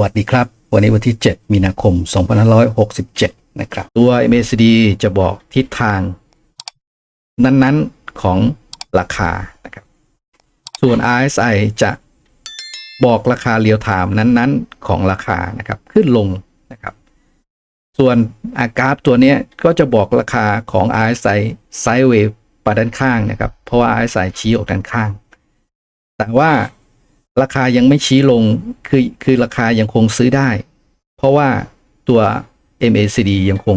วัสดีครับ วันนี้วันที่ 7 มีนาคม 2567 นะครับ ตัว MACD จะบอกทิศทาง นั้นๆของราคานะครับ ส่วน RSI จะบอกราคาเรียลไทม์นั้นๆ ของราคานะครับ ขึ้นลงนะครับ ส่วนอากราฟตัวนี้ก็จะบอกราคาของ RSI ไซด์เวย์ไปด้านข้างนะครับ เพราะว่า RSI ชี้ออกด้านข้าง แต่ว่า ราคายังไม่ชี้ลงคือคือราคายังคงซื้อได้ เพราะว่าตัว MACD ยังคง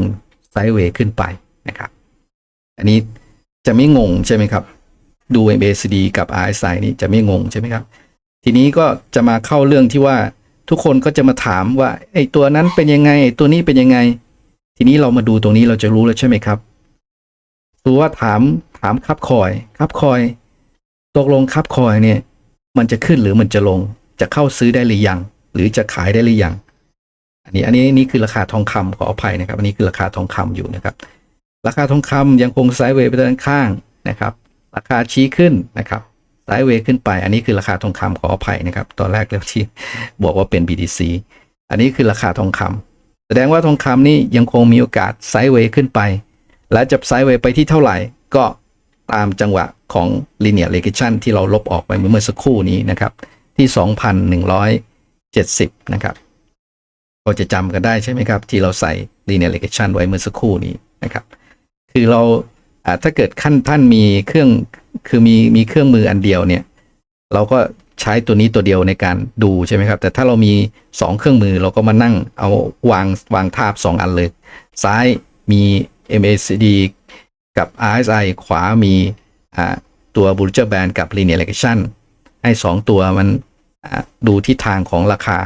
ไซด์เวย์ขึ้นไปนะครับ อันนี้จะไม่งงใช่ไหมครับ ดู MACD กับ RSI นี่จะไม่งงใช่ไหมครับ ทีนี้ก็จะมาเข้าเรื่องที่ว่าทุกคนก็จะมาถามว่าไอ้ตัวนั้นเป็นยังไงไอ้ตัวนี้เป็นยังไง ทีนี้เรามาดูตรงนี้เราจะรู้แล้วใช่ไหมครับตัวว่าถามถามคับคอยคับคอย ตกลงคับคอยเนี่ย มันจะขึ้นหรือมันจะลง จะเข้าซื้อได้หรือยัง หรือจะขายได้หรือยัง อันนี้อันนี้นี่คือราคาทองคำขออภัยนะครับ อันนี้คือราคาทองคำอยู่นะครับ ราคาทองคำยังคงไซด์เวย์ไปด้านข้างนะครับ ราคาชี้ขึ้นนะครับไซด์เวย์ขึ้นไป อันนี้คือราคาทองคำขออภัยนะครับ ตอนแรกแล้วที่บอกว่าเป็น BTC อันนี้คือราคาทองคำแสดงว่าทองคำนี่ยังคงมีโอกาสไซด์เวย์ขึ้นไป และจะไซด์เวย์ไปที่เท่าไหร่ ก็ ตามจังหวะของ linear regression ที่เราลบออกไปเมื่อสักครู่นี้นะครับ ที่ 2,170 นะครับก็จะจำกันได้ใช่ไหมครับ ที่เราใส่ linear regression ไว้เมื่อสักครู่นี้นะครับ คือเราอ่าถ้าเกิดขั้นท่านมีเครื่องคือมีมีเครื่องมืออันเดียวเนี่ย เราก็ใช้ตัวนี้ตัวเดียวในการดูใช่ไหมครับ แต่ถ้าเรามี 2 เครื่องมือเราก็มานั่งเอาวางวางทาบ 2 อันเลย ซ้ายมี MACD กับ RSI ขวามีตัว Bollinger Band กับ Linear Regression ให้ 2 ตัวมันดูทิศทางของราคา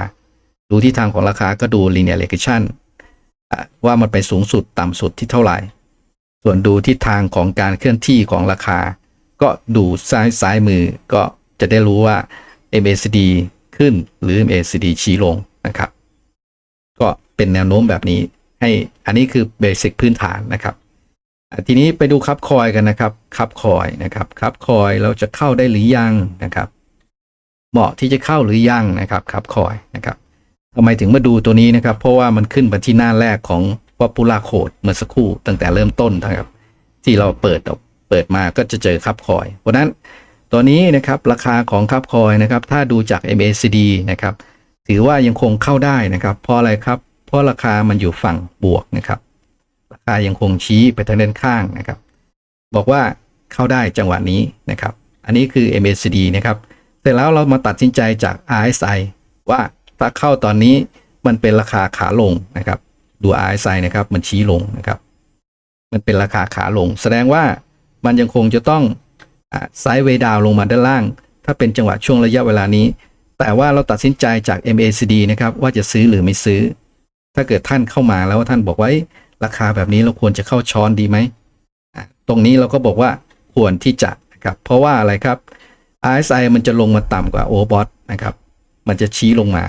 ดูทิศทางของราคาก็ดู Linear Regression ว่ามันไปสูงสุดต่ำสุดที่เท่าไหร่ ส่วนดูทิศทางของการเคลื่อนที่ของราคา ก็ดูซ้ายซ้ายมือก็จะได้รู้ว่า MACD ขึ้นหรือ MACD ชี้ลงนะครับ ก็เป็นแนวโน้มแบบนี้ให้อันนี้คือเบสิกพื้นฐานนะครับ ทีนี้ไปดูคับคอยกันนะครับคับคอยนะครับคับคอยเราจะเข้าได้หรือยังนะครับ เหมาะที่จะเข้าหรือยังนะครับคับคอยนะครับทำไมถึงมาดูตัวนี้นะครับ เพราะว่ามันขึ้นมาที่หน้าแรกของ Popular Code เมื่อสักครู่ตั้งแต่เริ่มต้นนะครับ ที่เราเปิดเปิดมาก็จะเจอคับคอยเพราะนั้นตัวนี้นะครับราคาของคับคอยนะครับ ถ้าดูจาก MACD นะครับ ถือว่ายังคงเข้าได้นะครับ เพราะอะไรครับ เพราะราคามันอยู่ฝั่งบวกนะครับ คายังคงชี้ไปทางด้านข้างนะครับ บอกว่าเข้าได้จังหวะนี้นะครับ อันนี้คือ MACD นะครับ เสร็จแล้วเรามาตัดสินใจจาก RSI ว่าถ้าเข้าตอนนี้มันเป็นราคาขาลงนะครับ ดู RSI นะครับ มันชี้ลงนะครับ มันเป็นราคาขาลง แสดงว่ามันยังคงจะต้องไซด์เวดาวลงมาด้านล่าง ถ้าเป็นจังหวะช่วงระยะเวลานี้ แต่ว่าเราตัดสินใจจาก MACD นะครับ ว่าจะซื้อหรือไม่ซื้อ ถ้าเกิดท่านเข้ามาแล้วท่านบอกไว้ ราคาแบบนี้เราควรจะเข้าช้อนดีไหม ตรงนี้เราก็บอกว่าควรที่จะนะครับเพราะว่าอะไรครับ RSI มันจะลงมาต่ำกว่า Overbought นะครับ มันจะชี้ลงมา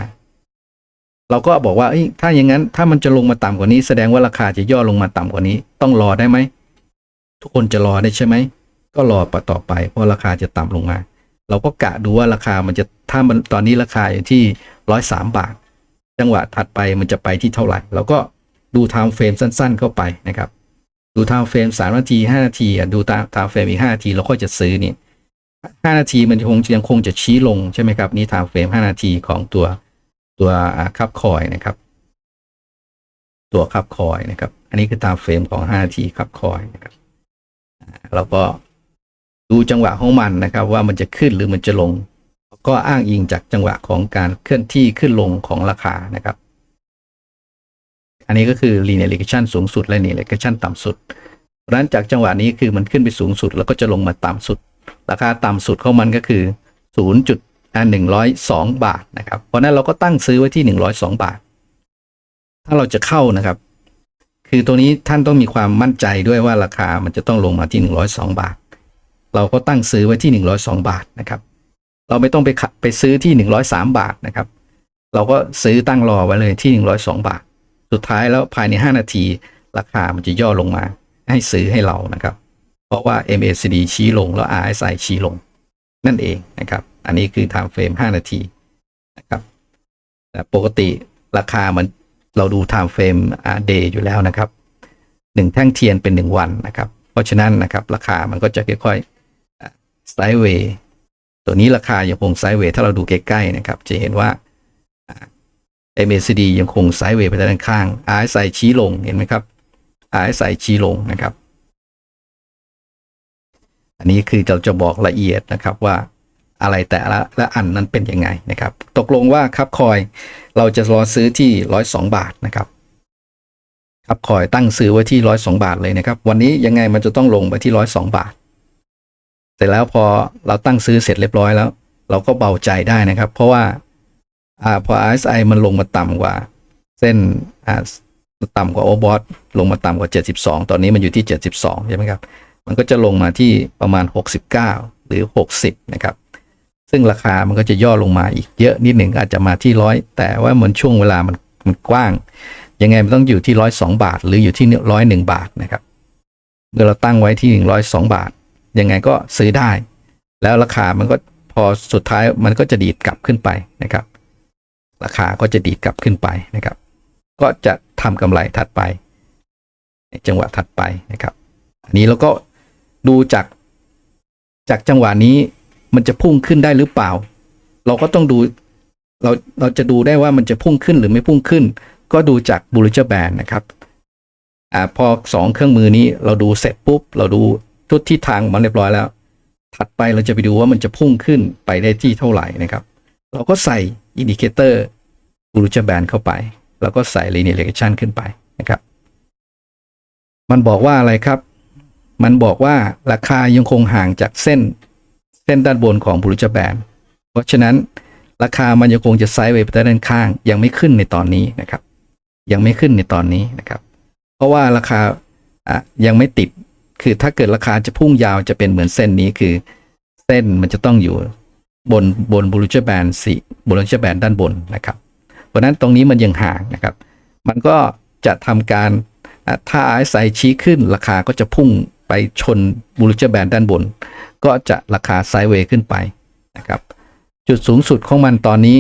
เราก็บอกว่าถ้าอย่างนั้นถ้ามันจะลงมาต่ำกว่านี้ แสดงว่าราคาจะย่อลงมาต่ำกว่านี้ ต้องรอได้ไหม ทุกคนจะรอได้ใช่ไหม ก็รอไปต่อไป เพราะราคาจะต่ำลงมา เราก็กะดูว่าราคามันจะถ้ามันตอนนี้ราคาอยู่ที่ร้อยสามบาท จังหวะถัดไปมันจะไปที่เท่าไหร่เราก็ ดูไทม์เฟรมสั้น ๆ เข้าไปนะครับ ดูไทม์เฟรมสามนาทีห้านาทีอะดูไทม์เฟรมอีกห้านาทีเราก็จะซื้อนี่ห้านาทีมันคงยังคงจะชี้ลงใช่ไหมครับ นี่ไทม์เฟรมห้านาทีของตัวตัวคับคอยนะครับ ตัวคับคอยนะครับ อันนี้คือไทม์เฟรมของห้านาทีคับคอยนะครับแล้วก็ดูจังหวะของมันนะครับ ว่ามันจะขึ้นหรือมันจะลง ก็อ้างอิงจากจังหวะของการเคลื่อนที่ขึ้นลงของราคานะครับ อันนี้ก็คือ linear regression สูงสุดและ linear regression ต่ำสุดเพราะฉะนั้นจากจังหวะนี้คือมันขึ้นไปสูงสุดแล้วก็จะลงมาต่ำสุด ราคาต่ำสุดของมันก็คือ 0. จุดหนึ่งร้อยสองบาทนะครับ เพราะนั้นเราก็ตั้งซื้อไว้ที่ 102 บาท ถ้าเราจะเข้านะครับ คือตัวนี้ท่านต้องมีความมั่นใจด้วยว่าราคามันจะต้องลงมาที่ 102 บาท เราก็ตั้งซื้อไว้ที่ 102 บาทนะครับ เราไม่ต้องไปขะไปซื้อที่ 103 บาทนะครับ เราก็ซื้อตั้งรอไว้เลยที่ 102 บาท สุดท้ายแล้วภายใน 5 นาที ราคามันจะย่อลงมา ให้ซื้อให้เรานะครับ เพราะว่า MACD ชี้ลงแล้ว RSI ชี้ลง นั่นเองนะครับ อันนี้คือ time frame 5 นาทีนะครับปกติราคามันเราดู time frame day อยู่แล้วนะครับหนึ่งแท่งเทียนเป็นหนึ่งวันนะครับ เพราะฉะนั้นนะครับราคามันก็จะค่อยๆไซด์เวย์ตัวนี้ราคายังคงไซด์เวย์ถ้าเราดูใกล้ๆนะครับ จะเห็นว่า MACD ยังคงไซด์เวย์ไปด้านข้าง RSI ชี้ลงเห็นไหมครับ RSI ชี้ลงนะครับ อันนี้คือเราจะบอกละเอียดนะครับว่าอะไรแต่ละละอันนั้นเป็นยังไงนะครับ ตกลงว่าครับคอยเราจะรอซื้อที่ร้อยสองบาทนะครับครับคอยตั้งซื้อไว้ที่ร้อยสองบาทเลยนะครับ วันนี้ยังไงมันจะต้องลงไปที่ร้อยสองบาท เสร็จแล้วพอเราตั้งซื้อเสร็จเรียบร้อยแล้ว เราก็เบาใจได้นะครับ เพราะว่า อ่าพอ RSI มันลงมาต่ำกว่า เส้นอ่าต่ำกว่าโอบอสลงมาต่ำกว่า 72 ตอนนี้มันอยู่ที่ 72 ใช่ไหมครับ มันก็จะลงมาที่ประมาณ 69 หรือ 60 นะครับ ซึ่งราคามันก็จะย่อลงมาอีกเยอะนิดหนึ่งอาจจะมาที่ร้อยแต่ว่าเหมือนช่วงเวลามันมันกว้าง ยังไงมันต้องอยู่ที่ร้อยสองบาท หรืออยู่ที่ร้อยหนึ่งบาทนะครับ เมื่อเราตั้งไว้ที่หนึ่งร้อยสองบาท ยังไงก็ซื้อได้ แล้วราคามันก็พอสุดท้ายมันก็จะดีดกลับขึ้นไปนะครับ ราคาก็จะดีดกลับขึ้นไปนะครับ ก็จะทำกำไรถัดไป ในจังหวะถัดไปนะครับ อันนี้เราก็ดูจากจากจังหวะนี้มันจะพุ่งขึ้นได้หรือเปล่า เราก็ต้องดูเราเราจะดูได้ว่ามันจะพุ่งขึ้นหรือไม่พุ่งขึ้น ก็ดูจากบูริจแบนนะครับอ่าพอสองเครื่องมือนี้เราดูเสร็จปุ๊บ เราดูทุกทิศทางมันเรียบร้อยแล้ว ถัดไปเราจะไปดูว่ามันจะพุ่งขึ้นไปได้ที่เท่าไหร่นะครับ เราก็ใส่อินดิเคเตอร์บริจแบนเข้าไป แล้วก็ใส่ linear regression ขึ้นไปนะครับ มันบอกว่าอะไรครับ มันบอกว่าราคายังคงห่างจากเส้นเส้นด้านบนของบูริจแบนเพราะฉะนั้นราคามันยังคงจะไซด์เวย์ไปด้านข้าง ยังไม่ขึ้นในตอนนี้นะครับ ยังไม่ขึ้นในตอนนี้นะครับ เพราะว่าราคาอะยังไม่ติดคือถ้าเกิดราคาจะพุ่งยาวจะเป็นเหมือนเส้นนี้คือ เส้นมันจะต้องอยู่ บนบนบูริจแบนสี่บูริจแบนด้านบนนะครับ เพราะนั้นตรงนี้มันยังห่างนะครับ มันก็จะทำการอะถ้า RSI ชี้ขึ้นราคาก็จะพุ่งไปชนบูริจแบนด้านบน ก็จะราคาไซด์เวย์ขึ้นไปนะครับ จุดสูงสุดของมันตอนนี้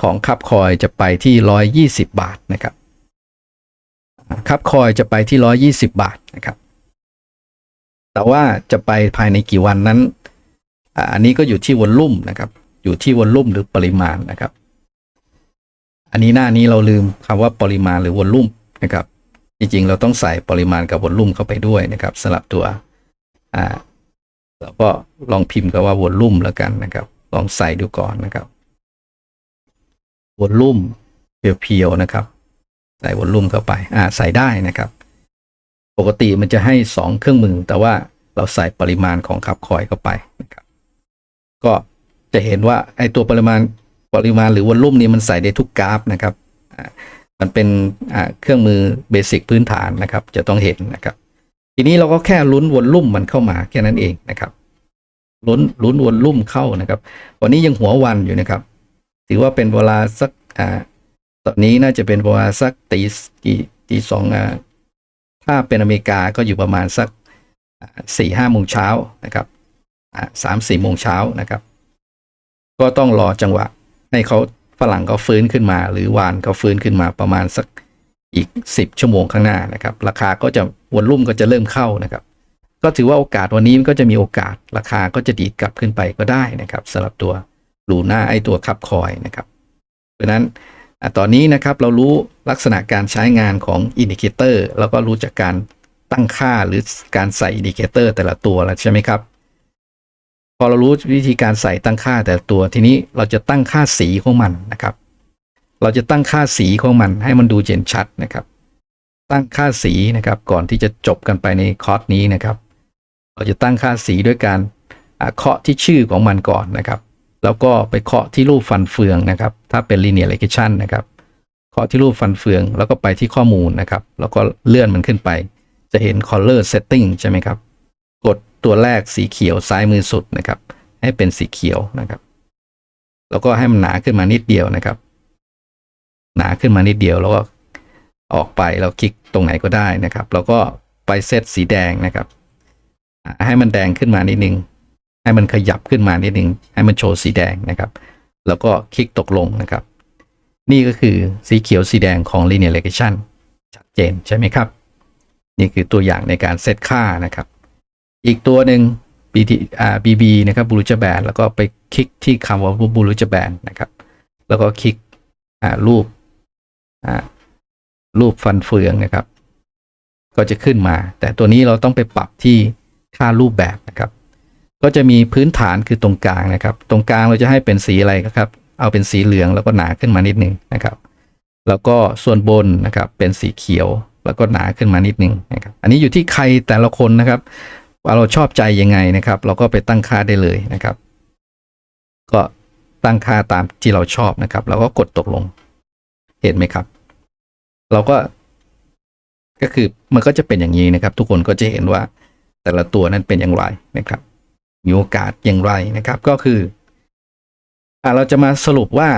ของคับคอยจะไปที่ 120 บาทนะครับคับคอยจะไปที่ 120 บาทนะครับ แต่ว่าจะไปภายในกี่วันนั้น อันนี้ก็อยู่ที่วอลลุ่มนะครับ อยู่ที่วอลลุ่มหรือปริมาณนะครับ อันนี้หน้านี้เราลืมคำว่าปริมาณหรือวอลลุ่มนะครับ จริงๆ เราต้องใส่ปริมาณกับวอลลุ่มเข้าไปด้วยนะครับสำหรับตัวอ่าเราก็ลองพิมพ์กับว่าวอลลุ่มแล้วกันนะครับ ลองใส่ดูก่อนนะครับวอลลุ่มเพียวๆนะครับ ใส่วอลลุ่มเข้าไปอ่าใส่ได้นะครับ ปกติมันจะให้สองเครื่องมือ แต่ว่าเราใส่ปริมาณของขับคอยเข้าไปนะครับ ก็จะเห็นว่าไอตัวปริมาณปริมาณหรือวอลลุ่มนี้มันใส่ได้ทุกกราฟนะครับมันเป็นเครื่องมือเบสิกพื้นฐานนะครับ จะต้องเห็นนะครับ ทีนี้เราก็แค่ลุ้นวอลลุ่มมันเข้ามาแค่นั้นเองนะครับลุ้นลุ้นวนลุ่มเข้านะครับ วันนี้ยังหัววันอยู่นะครับ ถือว่าเป็นเวลาสักอ่าตอนนี้น่าจะเป็นเวลาสักตีตีตีสองอ่าถ้าเป็นอเมริกาก็อยู่ประมาณสักสี่ห้าโมงเช้านะครับ สามสี่โมงเช้านะครับ ก็ต้องรอจังหวะ ให้เขาฝรั่งเขาฟื้นขึ้นมา หรือวานเขาฟื้นขึ้นมาประมาณสักอีกสิบชั่วโมงข้างหน้านะครับ ราคาก็จะวนลุ่มก็จะเริ่มเข้านะครับ ก็ถือว่าโอกาสวันนี้มันก็จะมีโอกาสราคาก็จะดีดกลับขึ้นไปก็ได้นะครับสำหรับตัวลูน่าไอตัวคับคอยนะครับเพราะนั้นอตอนนี้นะครับเรารู้ลักษณะการใช้งานของอินดิเคเตอร์แล้วก็รู้จากการตั้งค่าหรือการใส่อินดิเคเตอร์แต่ละตัวแล้วใช่ไหมครับ พอเรารู้วิธีการใส่ตั้งค่าแต่ตัวทีนี้เราจะตั้งค่าสีของมันนะครับ เราจะตั้งค่าสีของมันให้มันดูเด่นชัดนะครับ ตั้งค่าสีนะครับก่อนที่จะจบกันไปในคอร์สนี้นะครับ เราจะตั้งค่าสีด้วยการเคาะที่ชื่อของมันก่อนนะครับ แล้วก็ไปเคาะที่รูปฟันเฟืองนะครับ ถ้าเป็น linear regression นะครับเคาะที่รูปฟันเฟือง แล้วก็ไปที่ข้อมูลนะครับ แล้วก็เลื่อนมันขึ้นไป จะเห็น color setting ใช่ไหมครับ ตัวแรกสีเขียวซ้ายมือสุดนะครับ ให้เป็นสีเขียวนะครับ แล้วก็ให้มันหนาขึ้นมานิดเดียวนะครับ หนาขึ้นมานิดเดียวแล้วก็ออกไปเราคลิกตรงไหนก็ได้นะครับแล้วก็ไปเซตสีแดงนะครับ ให้มันแดงขึ้นมานิดนึง ให้มันขยับขึ้นมานิดนึง ให้มันโชว์สีแดงนะครับ แล้วก็คลิกตกลงนะครับ นี่ก็คือสีเขียวสีแดงของ linear regression ชัดเจนใช่ไหมครับ นี่คือตัวอย่างในการเซตค่านะครับ อีกตัวหนึ่ง BT อ่า BB นะครับบูรุจแบนแล้วก็ไปคลิกที่คำว่าบูรุจแบนนะครับ แล้วก็คลิกอ่ารูปอ่ารูปฟันเฟืองนะครับ ก็จะขึ้นมา แต่ตัวนี้เราต้องไปปรับที่ค่ารูปแบบนะครับ ก็จะมีพื้นฐานคือตรงกลางนะครับ ตรงกลางเราจะให้เป็นสีอะไรครับ เอาเป็นสีเหลืองแล้วก็หนาขึ้นมานิดนึงนะครับ แล้วก็ส่วนบนนะครับเป็นสีเขียวแล้วก็หนาขึ้นมานิดนึงนะครับ อันนี้อยู่ที่ใครแต่ละคนนะครับ ว่าเราชอบใจยังไงนะครับ เราก็ไปตั้งค่าได้เลยนะครับ ก็ตั้งค่าตามที่เราชอบนะครับแล้วก็กดตกลงเห็นไหมครับ เราก็ ก็คือมันก็จะเป็นอย่างนี้นะครับ ทุกคนก็จะเห็นว่าแต่ละตัวนั้นเป็นอย่างไรนะครับ มีโอกาสอย่างไรนะครับ ก็คืออเราจะมาสรุปว่า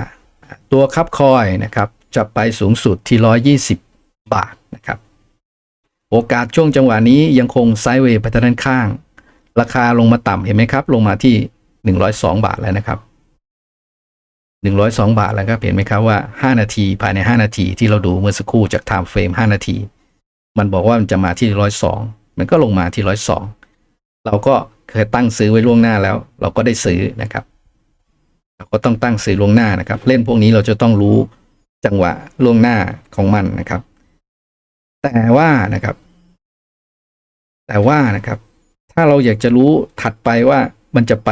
ตัวคับคอยนะครับ จะไปสูงสุดที่ 120 บาทนะครับ โอกาสช่วงจังหวะนี้ยังคงไซด์เวย์ไปทางด้านข้าง ราคาลงมาต่ำเห็นไหมครับ ลงมาที่ 102 บาทแล้วนะครับ 102 บาทแล้วครับเห็นไหมครับว่า 5 นาทีภายใน 5 นาทีที่เราดูเมื่อสักครู่จาก time frame 5นาที มันบอกว่ามันจะมาที่ 102 มันก็ลงมาที่ 102 เราก็เคยตั้งซื้อไว้ล่วงหน้าแล้ว เราก็ได้ซื้อนะครับ เราก็ต้องตั้งซื้อล่วงหน้านะครับ เล่นพวกนี้เราจะต้องรู้จังหวะล่วงหน้าของมันนะครับ แต่ว่านะครับ แต่ว่านะครับ ถ้าเราอยากจะรู้ถัดไปว่ามันจะไป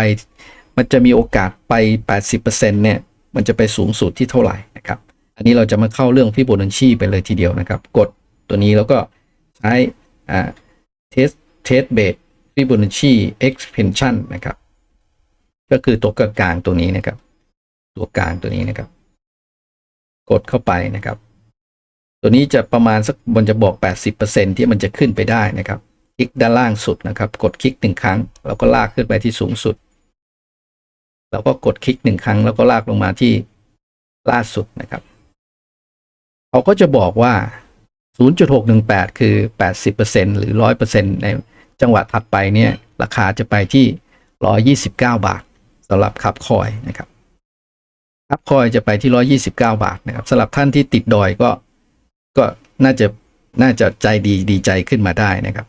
มันจะมีโอกาสไป 80%เนี่ย มันจะไปสูงสุดที่เท่าไหร่นะครับ อันนี้เราจะมาเข้าเรื่องฟิโบนัชชีไปเลยทีเดียวนะครับ กดตัวนี้แล้วก็ใช้อ่า test test base Fibonacci expansion นะครับ ก็คือตัวกลางตัวนี้นะครับ ตัวกลางตัวนี้นะครับ กดเข้าไปนะครับ ตัวนี้จะประมาณสักมันจะบอก 80%ที่มันจะขึ้นไปได้นะครับ คลิกด้านล่างสุดนะครับ กดคลิกหนึ่งครั้ง แล้วก็ลากขึ้นไปที่สูงสุด แล้วก็กดคลิกหนึ่งครั้ง แล้วก็ลากลงมาที่ล่าสุดนะครับเขาก็จะบอกว่า 0.618 คือ 80%หรือ 100%ในจังหวะถัดไปเนี่ยราคาจะไปที่ 129 บาทสำหรับคับคอยนะครับคับคอยจะไปที่ 129 บาทนะครับสำหรับท่านที่ติดดอยก็ ก็น่าจะน่าจะใจดีดีใจขึ้นมาได้นะครับ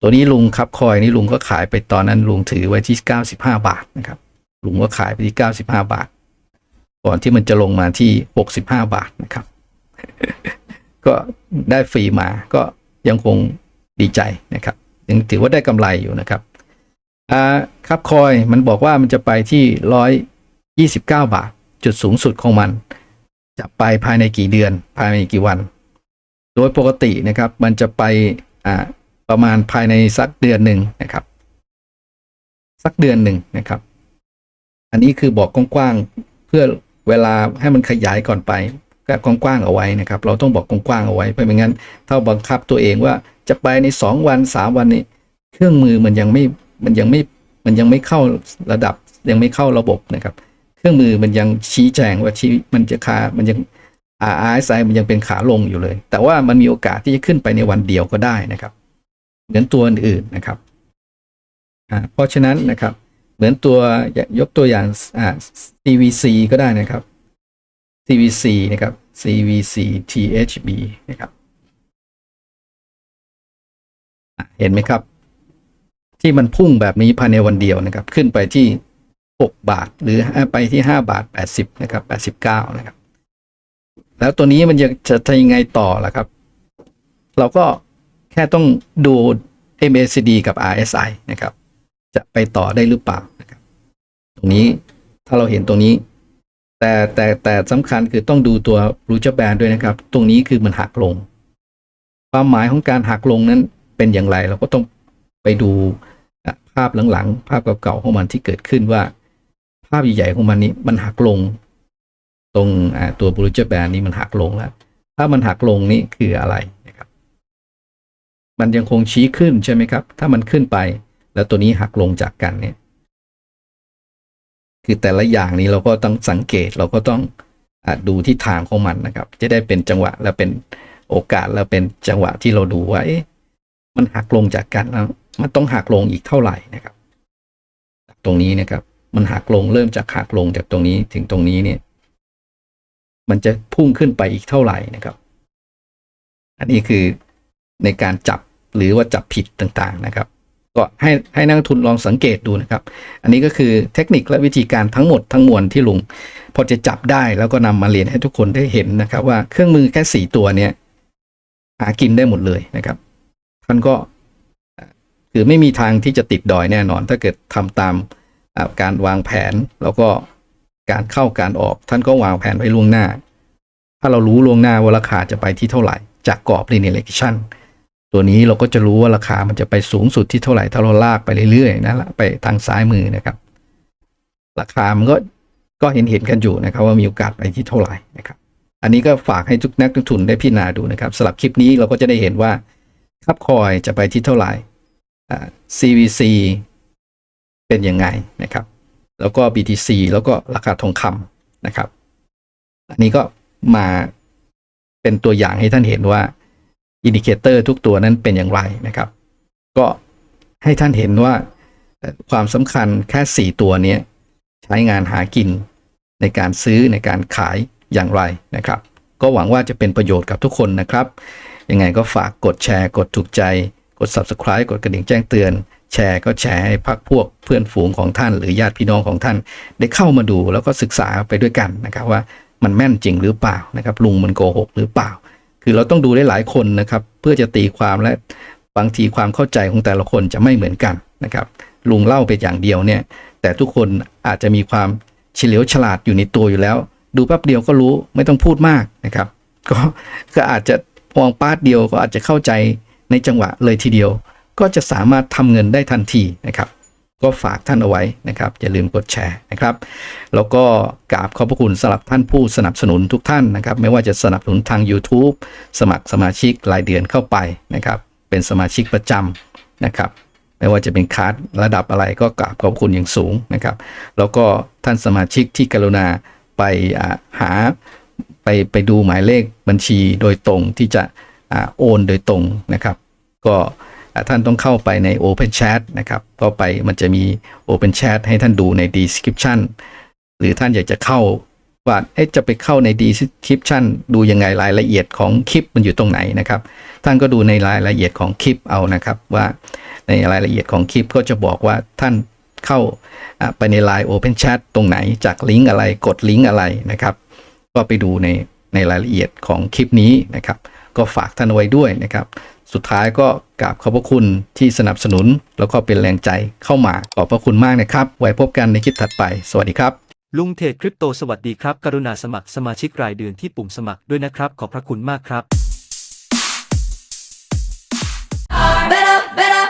ตัวนี้ลุงคับคอยนี่ลุงก็ขายไปตอนนั้นลุงถือไว้ที่ 95 บาทนะครับ ลุงก็ขายไปที่ 95 บาท ก่อนที่มันจะลงมาที่ 65 บาทนะครับ ก็ได้ฟรีมาก็ยังคงดีใจนะครับยังถือว่าได้กำไรอยู่นะครับอ่าครับคอยมันบอกว่ามันจะไปที่ร้อยยี่สิบเก้าบาท จุดสูงสุดของมัน จะไปภายในกี่เดือน ภายในกี่วัน โดยปกตินะครับ มันจะไปประมาณภายในสักเดือนหนึ่งนะครับ สักเดือนหนึ่งนะครับ อันนี้คือบอกกว้างๆเพื่อเวลาให้มันขยายก่อนไปก็กว้างๆเอาไว้นะครับ เราต้องบอกกว้างๆเอาไว้เพราะไม่งั้นถ้าบังคับตัวเองว่าจะไปในสองวันสามวันนี้ เครื่องมือมันยังไม่มันยังไม่มันยังไม่เข้าระดับยังไม่เข้าระบบนะครับ เครื่องมือมันยังชี้แจงว่าชี้มันจะขามันยัง RSI มันยังเป็นขาลงอยู่เลย แต่ว่ามันมีโอกาสที่จะขึ้นไปในวันเดียวก็ได้นะครับ เหมือนตัวอื่นๆนะครับเพราะฉะนั้นนะครับ เหมือนตัวยกตัวอย่างอ่า CVC ก็ได้นะครับ CVC นะครับ CVC THB นะครับเห็นไหมครับ ที่มันพุ่งแบบนี้ภายในวันเดียวนะครับ ขึ้นไปที่ 6 บาทหรือไปที่ 5 บาท 80 นะครับ 89 นะครับ แล้วตัวนี้มันจะจะทำยังไงต่อล่ะครับ เราก็แค่ต้องดู MACD กับ RSI นะครับ จะไปต่อได้หรือเปล่านะครับ ตรงนี้ถ้าเราเห็นตรงนี้ แต่แต่แต่สำคัญคือต้องดูตัวรูเจอร์แบนด้วยนะครับ ตรงนี้คือมันหักลง ความหมายของการหักลงนั้นเป็นอย่างไร เราก็ต้องไปดูภาพหลังๆ ภาพเก่าๆของมันที่เกิดขึ้นว่า ภาพใหญ่ๆของมันนี้มันหักลง ตรงตัวบรูเจอร์แบนนี้มันหักลงแล้ว ถ้ามันหักลงนี่คืออะไรนะครับ มันยังคงชี้ขึ้นใช่ไหมครับ ถ้ามันขึ้นไป แล้วตัวนี้หักลงจากกันเนี่ย คือแต่ละอย่างนี้เราก็ต้องสังเกตเราก็ต้องอดูที่ทางของมันนะครับ จะได้เป็นจังหวะและเป็นโอกาสแล้วเป็นจังหวะที่เราดูว่าเอ๊ะมันหักลงจากกันแล้ว มันต้องหักลงอีกเท่าไหร่นะครับ ตรงนี้นะครับ มันหักลงเริ่มจากหักลงจากตรงนี้ถึงตรงนี้เนี่ย มันจะพุ่งขึ้นไปอีกเท่าไหร่นะครับ อันนี้คือในการจับหรือว่าจับผิดต่างๆนะครับ ก็ให้ให้นักทุนลองสังเกตดูนะครับ อันนี้ก็คือเทคนิคและวิธีการทั้งหมดทั้งมวลที่ลุง พอจะจับได้แล้วก็นำมาเรียนให้ทุกคนได้เห็นนะครับ ว่าเครื่องมือแค่สี่ตัวเนี้ยหากินได้หมดเลยนะครับท่านก็คือไม่มีทางที่จะติดดอยแน่นอน ถ้าเกิดทำตามการวางแผนแล้วก็ การเข้าการออกท่านก็วางแผนไว้ล่วงหน้า ถ้าเรารู้ล่วงหน้าว่าราคาจะไปที่เท่าไหร่ จากกรอบ linear regression ตัวนี้เราก็จะรู้ว่าราคามันจะไปสูงสุดที่เท่าไหร่ ถ้าเราลากไปเรื่อยๆนะไปทางซ้ายมือนะครับ ราคามันก็ก็เห็นเห็นกันอยู่นะครับ ว่ามีโอกาสไปที่เท่าไหร่นะครับ อันนี้ก็ฝากให้ทุกนักลงทุนได้พิจารณาดูนะครับสำหรับคลิปนี้เราก็จะได้เห็นว่าคับคอยจะไปที่เท่าไหร่อ่า CVC เป็นยังไงนะครับ แล้วก็ BTC แล้วก็ราคาทองคำนะครับ อันนี้ก็มาเป็นตัวอย่างให้ท่านเห็นว่าอินดิเคเตอร์ทุกตัวนั้นเป็นอย่างไรนะครับ ก็ให้ท่านเห็นว่าความสำคัญแค่ 4 ตัวนี้ใช้งานหากินในการซื้อในการขายอย่างไรนะครับ ก็หวังว่าจะเป็นประโยชน์กับทุกคนนะครับ ยังไงก็ฝากกดแชร์ กดถูกใจ กด subscribe กดกระดิ่งแจ้งเตือน แชร์ก็แชร์ให้พักพวกเพื่อนฝูงของท่าน หรือญาติพี่น้องของท่าน ได้เข้ามาดูแล้วก็ศึกษาไปด้วยกันนะครับว่ามันแม่นจริงหรือเปล่านะครับลุงมันโกหกหรือเปล่า คือเราต้องดูได้หลายคนนะครับ เพื่อจะตีความและบางทีความเข้าใจของแต่ละคนจะไม่เหมือนกันนะครับลุงเล่าไปอย่างเดียวเนี่ย แต่ทุกคนอาจจะมีความเฉลียวฉลาดอยู่ในตัวอยู่แล้ว ดูแป๊บเดียวก็รู้ไม่ต้องพูดมากนะครับ ก็ก็อาจจะมองปาดเดียวก็อาจจะเข้าใจในจังหวะเลยทีเดียว ก็จะสามารถทำเงินได้ทันทีนะครับ ก็ฝากท่านเอาไว้นะครับ อย่าลืมกดแชร์นะครับ แล้วก็กราบขอบพระคุณสำหรับท่านผู้สนับสนุนทุกท่านนะครับ ไม่ว่าจะสนับสนุนทาง YouTube สมัครสมาชิกรายเดือนเข้าไปนะครับ เป็นสมาชิกประจำนะครับไม่ว่าจะเป็นคาร์ดระดับอะไรก็กราบขอบคุณอย่างสูงนะครับ แล้วก็ท่านสมาชิกที่กรุณาไปหาไปไปดูหมายเลขบัญชีโดยตรงที่จะอโอนโดยตรงนะครับ ก็ ท่านต้องเข้าไปใน Open Chat นะครับ ก็ไปมันจะมี Open Chat ให้ท่านดูใน description หรือท่านอยากจะเข้าว่าจะไปเข้าใน description ดูยังไงรายละเอียดของคลิปมันอยู่ตรงไหนนะครับ ท่านก็ดูในรายละเอียดของคลิปเอานะครับ ว่าในรายละเอียดของคลิปก็จะบอกว่าท่านเข้าไปใน Line Open Chat ตรงไหนจากลิงก์อะไรกดลิงก์อะไรนะครับ ก็ไปดูในในรายละเอียดของคลิปนี้นะครับ ก็ฝากท่านไว้ด้วยนะครับ สุดท้ายก็กราบขอบพระคุณที่สนับสนุน แล้วก็เป็นแรงใจเข้ามาขอบพระคุณมากนะครับ ไว้พบกันในคลิปถัดไป สวัสดีครับ ลุงเทรดคริปโตสวัสดีครับ กรุณาสมัครสมาชิกรายเดือนที่ปุ่มสมัครด้วยนะครับ ขอบพระคุณมากครับ better, better.